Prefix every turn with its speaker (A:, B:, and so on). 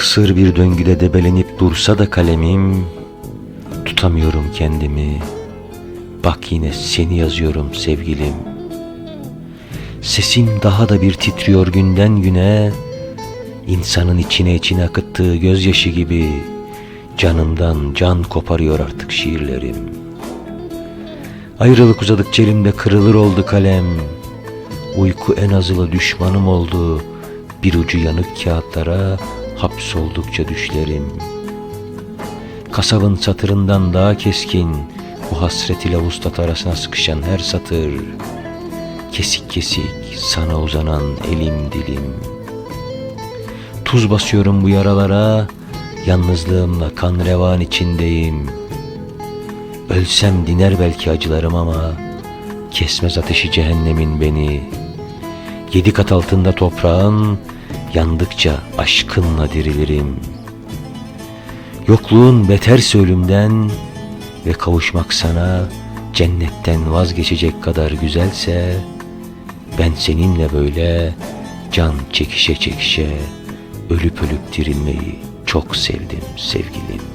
A: Kısır bir döngüde debelenip dursa da kalemim Tutamıyorum kendimi. Bak yine seni yazıyorum sevgilim. Sesim daha da bir titriyor günden güne. İnsanın içine içine akıttığı gözyaşı gibi Canımdan can koparıyor artık şiirlerim. Ayrılık uzadıkça elimde kırılır oldu kalem. Uyku en azılı düşmanım oldu Bir ucu yanık kağıtlara hapsoldukça düşlerim Kasabın satırından daha keskin Bu hasret ile vuslat arasına sıkışan her satır Kesik kesik sana uzanan elim dilim. Tuz basıyorum bu yaralara Yalnızlığımla kan revan içindeyim. Ölsem diner belki acılarım ama Kesmez ateşi cehennemin beni. Yedi kat altında toprağın Yandıkça aşkınla dirilirim Yokluğun beter ölümden Ve kavuşmak sana Cennetten vazgeçecek kadar güzelse Ben seninle böyle Can çekişe çekişe Ölüp ölüp dirilmeyi Çok sevdim sevgilim